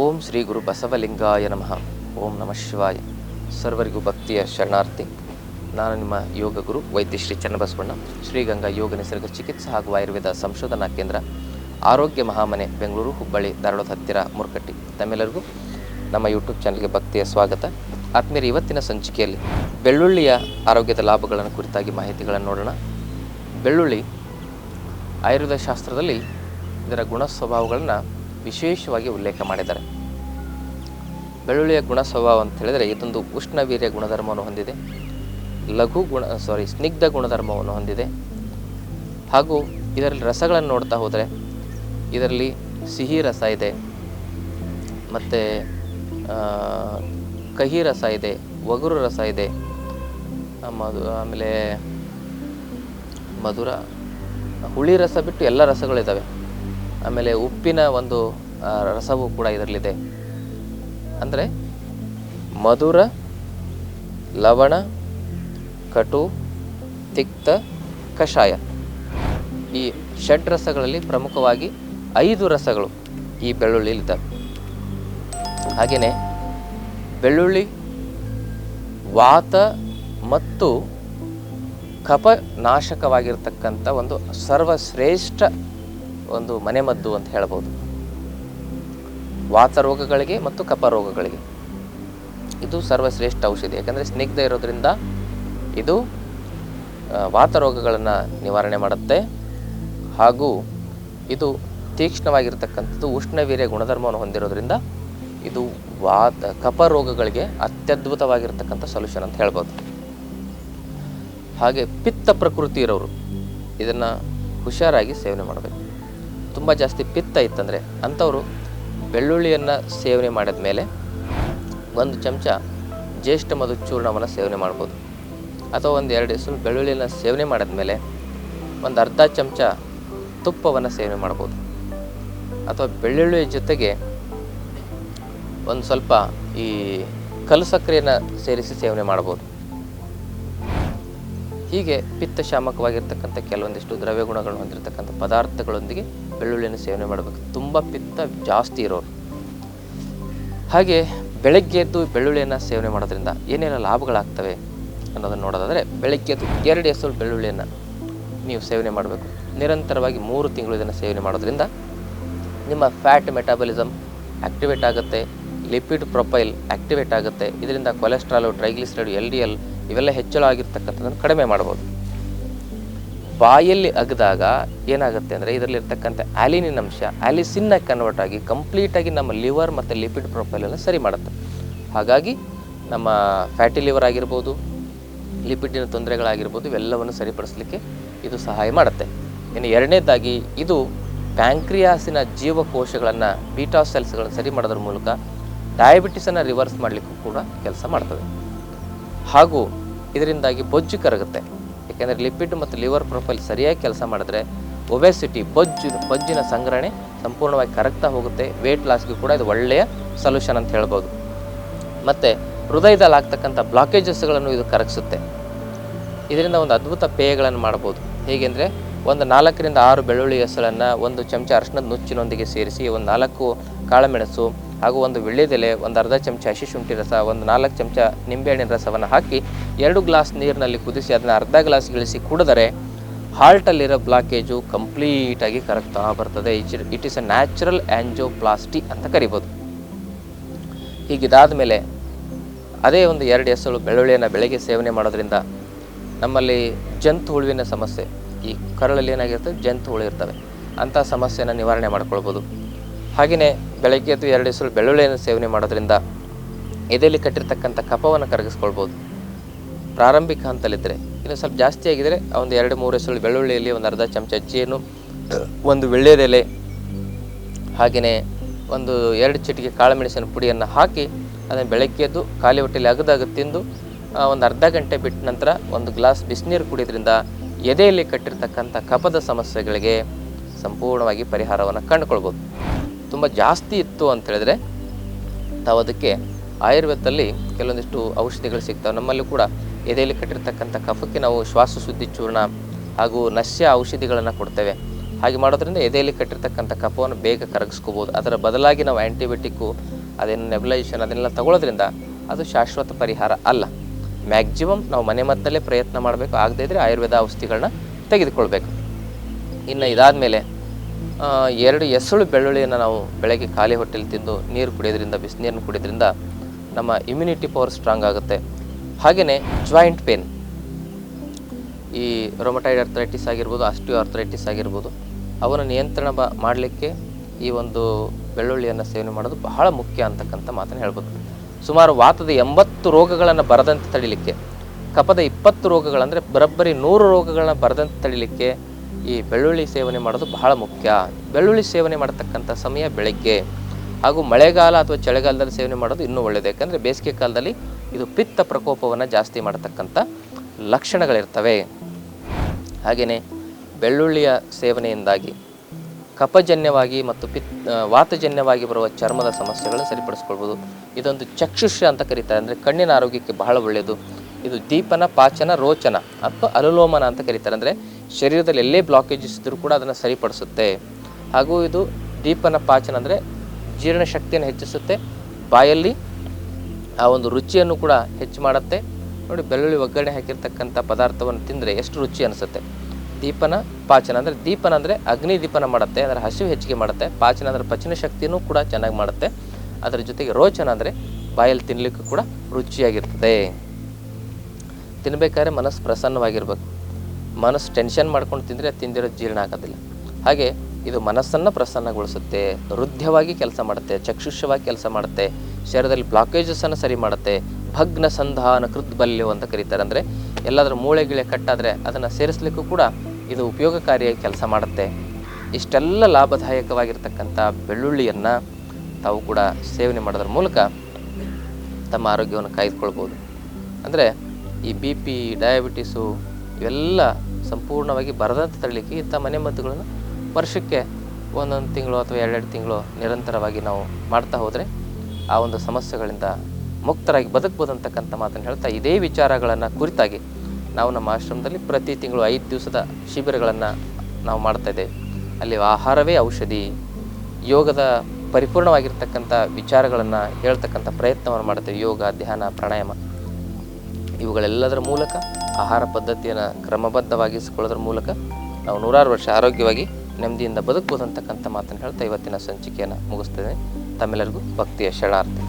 ಓಂ ಶ್ರೀ ಗುರು ಬಸವಲಿಂಗಾಯ ನಮಃ. ಓಂ ನಮಃ ಶಿವಾಯ. ಸರ್ವರಿಗೂ ಭಕ್ತಿಯ ಶರಣಾರ್ಥಿ. ನಾನು ನಿಮ್ಮ ಯೋಗ ಗುರು ವೈದ್ಯ ಶ್ರೀ ಚನ್ನಬಸವಣ್ಣ ಶ್ರೀಗಂಗಾ ಯೋಗ ನಿಸರ್ಗ ಚಿಕಿತ್ಸಾ ಹಾಗೂ ಆಯುರ್ವೇದ ಸಂಶೋಧನಾ ಕೇಂದ್ರ, ಆರೋಗ್ಯ ಮಹಾಮನೆ, ಬೆಂಗಳೂರು, ಹುಬ್ಬಳ್ಳಿ, ಧಾರವಾಡದ ಹತ್ತಿರ ಮುರುಕಟ್ಟಿ. ತಮ್ಮೆಲ್ಲರಿಗೂ ನಮ್ಮ ಯೂಟ್ಯೂಬ್ ಚಾನಲ್ಗೆ ಭಕ್ತಿಯ ಸ್ವಾಗತ. ಆತ್ಮೀಯರ ಇವತ್ತಿನ ಸಂಚಿಕೆಯಲ್ಲಿ ಬೆಳ್ಳುಳ್ಳಿಯ ಆರೋಗ್ಯದ ಲಾಭಗಳನ್ನು ಕುರಿತಾಗಿ ಮಾಹಿತಿಗಳನ್ನು ನೋಡೋಣ. ಬೆಳ್ಳುಳ್ಳಿ ಆಯುರ್ವೇದ ಶಾಸ್ತ್ರದಲ್ಲಿ ಇದರ ಗುಣ ಸ್ವಭಾವಗಳನ್ನು ವಿಶೇಷವಾಗಿ ಉಲ್ಲೇಖ ಮಾಡಿದ್ದಾರೆ. ಬೆಳ್ಳುಳ್ಳಿಯ ಗುಣ ಸ್ವಭಾವ ಅಂತ ಹೇಳಿದರೆ ಇದೊಂದು ಉಷ್ಣವೀರ್ಯ ಗುಣಧರ್ಮವನ್ನು ಹೊಂದಿದೆ. ಲಘು ಗುಣ ಸಾರಿ ಸ್ನಿಗ್ಧ ಗುಣಧರ್ಮವನ್ನು ಹೊಂದಿದೆ. ಹಾಗೂ ಇದರಲ್ಲಿ ರಸಗಳನ್ನು ನೋಡ್ತಾ ಹೋದರೆ ಇದರಲ್ಲಿ ಸಿಹಿ ರಸ ಇದೆ. ಮತ್ತು ಕಹಿ ರಸ ಇದೆ, ಒಗರು ರಸ ಇದೆ ಮಧು ಆಮೇಲೆ ಮಧುರ, ಹುಳಿ ರಸ ಬಿಟ್ಟು ಎಲ್ಲ ರಸಗಳಿದ್ದಾವೆ ಆಮೇಲೆ ಉಪ್ಪಿನ ಒಂದು ರಸವು ಕೂಡ ಇದರಲ್ಲಿದೆ. ಅಂದರೆ ಮಧುರ, ಲವಣ, ಕಟು, ತಿಕ್ತ, ಕಷಾಯ. ಈ ಷಡ್ ರಸಗಳಲ್ಲಿ ಪ್ರಮುಖವಾಗಿ ಐದು ರಸಗಳು ಈ ಬೆಳ್ಳುಳ್ಳಿಲಿದ್ದಾವೆ ಹಾಗೆಯೇ ಬೆಳ್ಳುಳ್ಳಿ, ವಾತ ಮತ್ತು ಕಪನಾಶಕವಾಗಿರ್ತಕ್ಕಂಥ ಒಂದು ಸರ್ವಶ್ರೇಷ್ಠ ಒಂದು ಮನೆಮದ್ದು ಅಂತ ಹೇಳ್ಬೋದು. ವಾತ ರೋಗಗಳಿಗೆ ಮತ್ತು ಕಫ ರೋಗಗಳಿಗೆ. ಇದು ಸರ್ವಶ್ರೇಷ್ಠ ಔಷಧಿ. ಯಾಕಂದರೆ ಸ್ನಿಗ್ಧ ಇರೋದ್ರಿಂದ ಇದು ವಾತ ರೋಗಗಳನ್ನು ನಿವಾರಣೆ ಮಾಡುತ್ತೆ. ಹಾಗೂ ಇದು ತೀಕ್ಷ್ಣವಾಗಿರ್ತಕ್ಕಂಥದ್ದು ಉಷ್ಣವೀರ್ಯ ಗುಣಧರ್ಮವನ್ನು ಹೊಂದಿರೋದ್ರಿಂದ ಇದು ವಾತ, ಕಫ ರೋಗಗಳಿಗೆ ಅತ್ಯದ್ಭುತವಾಗಿರ್ತಕ್ಕಂಥ ಸೊಲ್ಯೂಷನ್ ಅಂತ ಹೇಳ್ಬೋದು. ಹಾಗೆ ಪಿತ್ತ ಪ್ರಕೃತಿ ಇರೋರು ಇದನ್ನು ಹುಷಾರಾಗಿ ಸೇವನೆ ಮಾಡಬೇಕು. ತುಂಬ ಜಾಸ್ತಿ ಪಿತ್ತ ಇತ್ತಂದರೆ ಅಂಥವರು ಬೆಳ್ಳುಳ್ಳಿಯನ್ನು ಸೇವನೆ ಮಾಡಿದ ಮೇಲೆ ಒಂದು ಚಮಚ ಜ್ಯೇಷ್ಠ ಮಧು ಚೂರ್ಣವನ್ನು ಸೇವನೆ ಮಾಡ್ಬೋದು. ಅಥವಾ ಒಂದು ಎರಡು ಹೆಸರು ಬೆಳ್ಳುಳ್ಳಿಯನ್ನು ಸೇವನೆ ಮಾಡಿದ ಮೇಲೆ ಒಂದು ಅರ್ಧ ಚಮಚ ತುಪ್ಪವನ್ನು ಸೇವನೆ ಮಾಡ್ಬೋದು. ಅಥವಾ ಬೆಳ್ಳುಳ್ಳಿಯ ಜೊತೆಗೆ ಒಂದು ಸ್ವಲ್ಪ ಈ ಕಲ್ಲು ಸಕ್ಕರೆಯನ್ನು ಸೇರಿಸಿ ಸೇವನೆ ಮಾಡ್ಬೋದು. ಹೀಗೆ ಪಿತ್ತಶಾಮಕವಾಗಿರ್ತಕ್ಕಂಥ ಕೆಲವೊಂದಿಷ್ಟು ದ್ರವ್ಯ ಗುಣಗಳನ್ನು ಹೊಂದಿರತಕ್ಕಂಥ ಪದಾರ್ಥಗಳೊಂದಿಗೆ ಬೆಳ್ಳುಳ್ಳಿಯನ್ನು ಸೇವನೆ ಮಾಡಬೇಕು. ತುಂಬ ಪಿತ್ತ ಜಾಸ್ತಿ ಇರೋರು. ಹಾಗೆ ಬೆಳಗ್ಗೆ ಎದ್ದು ಬೆಳ್ಳುಳ್ಳಿಯನ್ನು ಸೇವನೆ ಮಾಡೋದ್ರಿಂದ ಏನೆಲ್ಲ ಲಾಭಗಳಾಗ್ತವೆ ಅನ್ನೋದನ್ನು ನೋಡೋದಾದರೆ ಬೆಳಗ್ಗೆ ಎದ್ದು ಎರಡು ಹೆಸರು ಬೆಳ್ಳುಳ್ಳಿಯನ್ನು ನೀವು ಸೇವನೆ ಮಾಡಬೇಕು. ನಿರಂತರವಾಗಿ ಮೂರು ತಿಂಗಳು ಇದನ್ನು ಸೇವನೆ ಮಾಡೋದ್ರಿಂದ ನಿಮ್ಮ ಫ್ಯಾಟ್ ಮೆಟಾಬಲಿಸಮ್ ಆ್ಯಕ್ಟಿವೇಟ್ ಆಗುತ್ತೆ. ಲಿಪಿಡ್ ಪ್ರೊಫೈಲ್ ಆ್ಯಕ್ಟಿವೇಟ್ ಆಗುತ್ತೆ. ಇದರಿಂದ cholesterol triglyceride L D L ಇವೆಲ್ಲ ಹೆಚ್ಚಳ ಆಗಿರ್ತಕ್ಕಂಥದ್ದನ್ನು ಕಡಿಮೆ ಮಾಡ್ಬೋದು. ಬಾಯಲ್ಲಿ ಅಗದಾಗ ಏನಾಗುತ್ತೆ ಅಂದರೆ ಇದರಲ್ಲಿರ್ತಕ್ಕಂಥ ಆಲಿನಿನ್ ಅಂಶ ಆಲಿಸಿನ್ನಾಗಿ ಕನ್ವರ್ಟ್ ಆಗಿ ಕಂಪ್ಲೀಟಾಗಿ ನಮ್ಮ ಲಿವರ್ ಮತ್ತು ಲಿಪಿಡ್ ಪ್ರೊಫೈಲನ್ನು ಸರಿ ಮಾಡುತ್ತೆ. ಹಾಗಾಗಿ ನಮ್ಮ ಫ್ಯಾಟಿ ಲಿವರ್ ಆಗಿರ್ಬೋದು ಲಿಪಿಡಿನ ತೊಂದರೆಗಳಾಗಿರ್ಬೋದು, ಇವೆಲ್ಲವನ್ನು ಸರಿಪಡಿಸಲಿಕ್ಕೆ ಇದು ಸಹಾಯ ಮಾಡುತ್ತೆ. ಇನ್ನು ಎರಡನೇದಾಗಿ ಇದು ಪ್ಯಾಂಕ್ರಿಯಾಸಿನ ಜೀವಕೋಶಗಳನ್ನು ಬೀಟಾ ಸೆಲ್ಸ್ಗಳನ್ನು ಸರಿ ಮಾಡೋದ್ರ ಮೂಲಕ ಡಯಾಬಿಟಿಸನ್ನು ರಿವರ್ಸ್ ಮಾಡಲಿಕ್ಕೂ ಕೂಡ ಕೆಲಸ ಮಾಡ್ತದೆ. ಹಾಗೂ ಇದರಿಂದಾಗಿ ಬೊಜ್ಜು ಕರಗುತ್ತೆ. ಯಾಕೆಂದರೆ ಲಿಪಿಡ್ ಮತ್ತು ಲಿವರ್ ಪ್ರೊಫೈಲ್ ಸರಿಯಾಗಿ ಕೆಲಸ ಮಾಡಿದ್ರೆ ಒಬೆಸಿಟಿ ಬೊಜ್ಜು, ಬೊಜ್ಜಿನ ಸಂಗ್ರಹಣೆ ಸಂಪೂರ್ಣವಾಗಿ ಕರಗ್ತಾ ಹೋಗುತ್ತೆ. ವೇಟ್ ಲಾಸ್ಗೆ ಕೂಡ ಇದು ಒಳ್ಳೆಯ ಸೊಲ್ಯೂಷನ್ ಅಂತ ಹೇಳ್ಬೋದು. ಮತ್ತು ಹೃದಯದಲ್ಲಿ ಆಗ್ತಕ್ಕಂಥ ಬ್ಲಾಕೇಜಸ್ಗಳನ್ನು ಇದು ಕರಗಿಸುತ್ತೆ. ಇದರಿಂದ ಒಂದು ಅದ್ಭುತ ಪೇಯಗಳನ್ನು ಮಾಡ್ಬೋದು ಹೇಗೆಂದರೆ ಒಂದು ನಾಲ್ಕರಿಂದ ಆರು ಬೆಳ್ಳುಳ್ಳಿ ಹೆಸರನ್ನು ಒಂದು ಚಮಚ ಅರಿಶಿನದ ನುಚ್ಚಿನೊಂದಿಗೆ ಸೇರಿಸಿ ಒಂದು ನಾಲ್ಕು ಕಾಳುಮೆಣಸು ಹಾಗೂ ಒಂದು ವಿಳ್ಳೆದೆಲೆ, ಒಂದು ಅರ್ಧ ಚಮಚ ಹಸಿ ಶುಂಠಿ ರಸ, ಒಂದು ನಾಲ್ಕು ಚಮಚ ನಿಂಬೆಹಣ್ಣಿನ ರಸವನ್ನು ಹಾಕಿ ಎರಡು ಗ್ಲಾಸ್ ನೀರಿನಲ್ಲಿ ಕುದಿಸಿ ಅದನ್ನು ಅರ್ಧ ಗ್ಲಾಸ್ ಇಳಿಸಿ ಕುಡಿದರೆ ಹಾರ್ಟಲ್ಲಿರೋ ಬ್ಲಾಕೇಜು ಕಂಪ್ಲೀಟಾಗಿ ಕರಗ್ತಾ ಬರ್ತದೆ. It is a natural angioplasty ಅಂತ ಕರಿಬೋದು. ಹೀಗಿದಾದ ಮೇಲೆ ಅದೇ ಒಂದು ಎರಡು ಎಸಳು ಬೆಳ್ಳುಳ್ಳಿಯನ್ನು ಬೆಳಗ್ಗೆ ಸೇವನೆ ಮಾಡೋದ್ರಿಂದ ನಮ್ಮಲ್ಲಿ ಜಂತು ಹುಳುವಿನ ಸಮಸ್ಯೆ, ಈ ಕರಳಲ್ಲಿ ಏನಾಗಿರ್ತದೆ? ಜಂತು ಹುಳು ಇರ್ತವೆ. ಅಂಥ ಸಮಸ್ಯೆನ ನಿವಾರಣೆ ಮಾಡ್ಕೊಳ್ಬೋದು. ಹಾಗೆಯೇ ಬೆಳಗ್ಗೆ ಎದ್ದು ಎರಡು ಹೆಸರು ಬೆಳ್ಳುಳ್ಳಿಯನ್ನು ಸೇವನೆ ಮಾಡೋದ್ರಿಂದ ಎದೆಯಲ್ಲಿ ಕಟ್ಟಿರ್ತಕ್ಕಂಥ ಕಫವನ್ನು ಕರಗಿಸ್ಕೊಳ್ಬೋದು. ಪ್ರಾರಂಭಿಕ ಹಂತಲಿದ್ದರೆ ಇನ್ನು ಸ್ವಲ್ಪ ಜಾಸ್ತಿ ಆಗಿದರೆ ಒಂದು ಎರಡು ಮೂರು ಹೆಸರು ಬೆಳ್ಳುಳ್ಳಿಯಲ್ಲಿ ಒಂದು ಅರ್ಧ ಚಮಚ ಅಜ್ಜಿಯನ್ನು ಒಂದು ಬೆಳ್ಳೆದೆಲೆ ಹಾಗೆಯೇ ಒಂದು ಎರಡು ಚಿಟಿಕೆ ಕಾಳುಮೆಣಸಿನ ಪುಡಿಯನ್ನು ಹಾಕಿ ಅದನ್ನು ಬೆಳಗ್ಗೆ ಎದ್ದು ಖಾಲಿ ಹೊಟ್ಟೆಯಲ್ಲಿ ಅಗದಾಗ ತಿಂದು ಒಂದು ಅರ್ಧ ಗಂಟೆ ಬಿಟ್ಟ ನಂತರ ಒಂದು ಗ್ಲಾಸ್ ಬಿಸಿನೀರು ಕುಡಿಯೋದ್ರಿಂದ ಎದೆಯಲ್ಲಿ ಕಟ್ಟಿರ್ತಕ್ಕಂಥ ಕಫದ ಸಮಸ್ಯೆಗಳಿಗೆ ಸಂಪೂರ್ಣವಾಗಿ ಪರಿಹಾರವನ್ನು ಕಂಡುಕೊಳ್ಬೋದು. ತುಂಬ ಜಾಸ್ತಿ ಇತ್ತು ಅಂತ ಹೇಳಿದ್ರೆ ತಾವು ಅದಕ್ಕೆ ಆಯುರ್ವೇದದಲ್ಲಿ ಕೆಲವೊಂದಿಷ್ಟು ಔಷಧಿಗಳು ಸಿಗ್ತವೆ. ನಮ್ಮಲ್ಲಿ ಕೂಡ ಎದೆಯಲ್ಲಿ ಕಟ್ಟಿರ್ತಕ್ಕಂಥ ಕಫಕ್ಕೆ ನಾವು ಶ್ವಾಸ ಶುದ್ಧಿ ಚೂರ್ಣ ಹಾಗೂ ನಶ್ಯ ಔಷಧಿಗಳನ್ನು ಕೊಡ್ತೇವೆ. ಹಾಗೆ ಮಾಡೋದ್ರಿಂದ ಎದೆಯಲ್ಲಿ ಕಟ್ಟಿರ್ತಕ್ಕಂಥ ಕಫವನ್ನು ಬೇಗ ಕರಗಿಸ್ಕೋಬೋದು. ಅದರ ಬದಲಾಗಿ ನಾವು ಆ್ಯಂಟಿಬಯೋಟಿಕ್ಕು ಅದೇನು ನೆಬಲೈಸೇಷನ್ ಅದನ್ನೆಲ್ಲ ತಗೊಳ್ಳೋದ್ರಿಂದ ಅದು ಶಾಶ್ವತ ಪರಿಹಾರ ಅಲ್ಲ. ಮ್ಯಾಕ್ಸಿಮಮ್ ನಾವು ಮನೆ ಮದ್ದಲ್ಲೇ ಪ್ರಯತ್ನ ಮಾಡಬೇಕು. ಆಗದೇ ಇದ್ದರೆ ಆಯುರ್ವೇದ ಔಷಧಿಗಳನ್ನ ತೆಗೆದುಕೊಳ್ಬೇಕು. ಇನ್ನು ಇದಾದಮೇಲೆ ಎರಡು ಎಸಳು ಬೆಳ್ಳುಳ್ಳಿಯನ್ನು ನಾವು ಬೆಳಗ್ಗೆ ಖಾಲಿ ಹೊಟ್ಟೆಲಿ ತಿಂದು ನೀರು ಕುಡಿಯೋದ್ರಿಂದ ಬಿಸಿನೀರನ್ನು ಕುಡಿಯೋದ್ರಿಂದ ನಮ್ಮ ಇಮ್ಯುನಿಟಿ ಪವರ್ ಸ್ಟ್ರಾಂಗ್ ಆಗುತ್ತೆ. ಹಾಗೆಯೇ ಜಾಯಿಂಟ್ ಪೇನ್ ಈ ರೊಮಟೈಡ್ ಅರ್ಥರೈಟಿಸ್ ಆಗಿರ್ಬೋದು ಆಸ್ಟಿಯೋ ಅರ್ಥರೈಟಿಸ್ ಆಗಿರ್ಬೋದು ಅವನ್ನು ನಿಯಂತ್ರಣ ಬ, ಮಾಡಲಿಕ್ಕೆ ಈ ಒಂದು ಬೆಳ್ಳುಳ್ಳಿಯನ್ನು ಸೇವನೆ ಮಾಡೋದು ಬಹಳ ಮುಖ್ಯ ಅಂತಕ್ಕಂಥ ಮಾತನ್ನು ಹೇಳ್ಬೋದು. ಸುಮಾರು ವಾತದ ಎಂಬತ್ತು ರೋಗಗಳನ್ನು ಬರದಂತೆ ತಡಿಲಿಕ್ಕೆ ಕಪದ ಇಪ್ಪತ್ತು ರೋಗಗಳಂದರೆ ಬರೋಬ್ಬರಿ ನೂರು ರೋಗಗಳನ್ನ ಬರದಂತೆ ತಡಿಲಿಕ್ಕೆ ಈ ಬೆಳ್ಳುಳ್ಳಿ ಸೇವನೆ ಮಾಡೋದು ಬಹಳ ಮುಖ್ಯ. ಬೆಳ್ಳುಳ್ಳಿ ಸೇವನೆ ಮಾಡತಕ್ಕಂಥ ಸಮಯ ಬೆಳಗ್ಗೆ. ಹಾಗೂ ಮಳೆಗಾಲ ಅಥವಾ ಚಳಿಗಾಲದಲ್ಲಿ ಸೇವನೆ ಮಾಡೋದು ಇನ್ನೂ ಒಳ್ಳೆಯದು ಯಾಕಂದರೆ ಬೇಸಿಗೆ ಕಾಲದಲ್ಲಿ ಇದು ಪಿತ್ತ ಪ್ರಕೋಪವನ್ನು ಜಾಸ್ತಿ ಮಾಡತಕ್ಕಂಥ ಲಕ್ಷಣಗಳಿರ್ತವೆ. ಹಾಗೆಯೇ ಬೆಳ್ಳುಳ್ಳಿಯ ಸೇವನೆಯಿಂದಾಗಿ ಕಪಜನ್ಯವಾಗಿ ಮತ್ತು ಪಿತ್ ವಾತಜನ್ಯವಾಗಿ ಬರುವ ಚರ್ಮದ ಸಮಸ್ಯೆಗಳನ್ನು ಸರಿಪಡಿಸ್ಕೊಳ್ಬೋದು. ಇದೊಂದು ಚಕ್ಷುಷ್ಯ ಅಂತ ಕರೀತಾರೆ. ಅಂದರೆ ಕಣ್ಣಿನ ಆರೋಗ್ಯಕ್ಕೆ ಬಹಳ ಒಳ್ಳೆಯದು ಇದು ದೀಪನ, ಪಾಚನ, ರೋಚನ ಅಥವಾ ಅನುಲೋಮನ ಅಂತ ಕರೀತಾರೆ. ಅಂದರೆ ಶರೀರದಲ್ಲಿ ಎಲ್ಲೇ ಬ್ಲಾಕೇಜಸ್ ಇದ್ದರೂ ಕೂಡ ಅದನ್ನು ಸರಿಪಡಿಸುತ್ತೆ. ಹಾಗೂ ಇದು ದೀಪನ ಪಾಚನ ಅಂದರೆ ಜೀರ್ಣಶಕ್ತಿಯನ್ನು ಹೆಚ್ಚಿಸುತ್ತೆ. ಬಾಯಲ್ಲಿ ಆ ಒಂದು ರುಚಿಯನ್ನು ಕೂಡ ಹೆಚ್ಚು ಮಾಡುತ್ತೆ. ನೋಡಿ, ಬೆಳ್ಳುಳ್ಳಿ ಒಗ್ಗರಣೆ ಹಾಕಿರ್ತಕ್ಕಂಥ ಪದಾರ್ಥವನ್ನು ತಿಂದರೆ ಎಷ್ಟು ರುಚಿ ಅನಿಸುತ್ತೆ. ದೀಪನ ಪಾಚನ ಅಂದರೆ ದೀಪನ ಅಂದರೆ ಅಗ್ನಿ ದೀಪನ ಮಾಡುತ್ತೆ, ಅಂದರೆ ಹಸಿವು ಹೆಚ್ಚಿಗೆ ಮಾಡುತ್ತೆ. ಪಾಚನ ಅಂದರೆ ಪಚನ ಶಕ್ತಿಯೂ ಕೂಡ ಚೆನ್ನಾಗಿ ಮಾಡುತ್ತೆ. ಅದರ ಜೊತೆಗೆ ರೋಚನ ಅಂದರೆ ಬಾಯಲ್ಲಿ ತಿನ್ನಲಿಕ್ಕೂ ಕೂಡ ರುಚಿಯಾಗಿರ್ತದೆ. ತಿನ್ನಬೇಕಾದ್ರೆ ಮನಸ್ಸು ಪ್ರಸನ್ನವಾಗಿರ್ಬೇಕು. ಮನಸ್ಸು ಟೆನ್ಷನ್ ಮಾಡ್ಕೊಂಡು ತಿಂದರೆ ತಿಂದಿರೋ ಜೀರ್ಣ ಆಗೋದಿಲ್ಲ. ಹಾಗೆ ಇದು ಮನಸ್ಸನ್ನು ಪ್ರಸನ್ನಗೊಳಿಸುತ್ತೆ ಹೃದಯವಾಗಿ ಕೆಲಸ ಮಾಡುತ್ತೆ ಚಕ್ಷುಷವಾಗಿ ಕೆಲಸ ಮಾಡುತ್ತೆ, ಶರೀರದಲ್ಲಿ ಬ್ಲಾಕೇಜಸನ್ನು ಸರಿ ಮಾಡುತ್ತೆ, ಭಗ್ನ ಸಂಧಾನ ಕೃತ್ಬಲ್ಯವು ಅಂತ ಕರೀತಾರೆ. ಅಂದರೆ ಎಲ್ಲಾದರೂ ಮೂಳೆ ಗಿಳೆ ಕಟ್ಟಾದರೆ ಅದನ್ನು ಸೇರಿಸ್ಲಿಕ್ಕೂ ಕೂಡ ಇದು ಉಪಯೋಗಕಾರಿಯಾಗಿ ಕೆಲಸ ಮಾಡುತ್ತೆ. ಇಷ್ಟೆಲ್ಲ ಲಾಭದಾಯಕವಾಗಿರ್ತಕ್ಕಂಥ ಬೆಳ್ಳುಳ್ಳಿಯನ್ನು ತಾವು ಕೂಡ ಸೇವನೆ ಮಾಡೋದ್ರ ಮೂಲಕ ತಮ್ಮ ಆರೋಗ್ಯವನ್ನು ಕಾಯ್ದುಕೊಳ್ಬೋದು. ಅಂದರೆ ಈ ಬಿ ಪಿ ಡಯಾಬಿಟಿಸು ಇವೆಲ್ಲ ಸಂಪೂರ್ಣವಾಗಿ ಬರದಂತೆ ತರಲಿಕ್ಕೆ ಇಂಥ ಮನೆ ಮದ್ದುಗಳನ್ನು ವರ್ಷಕ್ಕೆ ಒಂದೊಂದು ತಿಂಗಳು ಅಥವಾ ಎರಡೆರಡು ತಿಂಗಳು ನಿರಂತರವಾಗಿ ನಾವು ಮಾಡ್ತಾ ಹೋದರೆ ಆ ಒಂದು ಸಮಸ್ಯೆಗಳಿಂದ ಮುಕ್ತರಾಗಿ ಬದುಕ್ಬೋದು ಅಂತಕ್ಕಂಥ ಮಾತನ್ನು ಹೇಳ್ತಾ ಇದೇ ವಿಚಾರಗಳನ್ನು ಕುರಿತಾಗಿ ನಾವು ನಮ್ಮ ಆಶ್ರಮದಲ್ಲಿ ಪ್ರತಿ ತಿಂಗಳು ಐದು ದಿವಸದ ಶಿಬಿರಗಳನ್ನು ನಾವು ಮಾಡ್ತಾ ಇದ್ದೇವೆ. ಅಲ್ಲಿ ಆಹಾರವೇ ಔಷಧಿ, ಯೋಗದ ಪರಿಪೂರ್ಣವಾಗಿರ್ತಕ್ಕಂಥ ವಿಚಾರಗಳನ್ನು ಹೇಳ್ತಕ್ಕಂಥ ಪ್ರಯತ್ನವನ್ನು ಮಾಡ್ತೇವೆ. ಯೋಗ, ಧ್ಯಾನ, ಪ್ರಾಣಾಯಾಮ ಇವುಗಳೆಲ್ಲದರ ಮೂಲಕ ಆಹಾರ ಪದ್ಧತಿಯನ್ನು ಕ್ರಮಬದ್ಧವಾಗಿಸಿಕೊಳ್ಳೋದ್ರ ಮೂಲಕ ನಾವು ನೂರಾರು ವರ್ಷ ಆರೋಗ್ಯವಾಗಿ, ನೆಮ್ಮದಿಯಿಂದ ಬದುಕಬಹುದು ಅಂತಕ್ಕಂಥ ಮಾತನ್ನು ಹೇಳ್ತಾ ಇವತ್ತಿನ ಸಂಚಿಕೆಯನ್ನು ಮುಗಿಸ್ತೇನೆ ತಮ್ಮೆಲ್ಲರಿಗೂ ಭಕ್ತಿಯ ಶರಣಾರ್ಥಿ.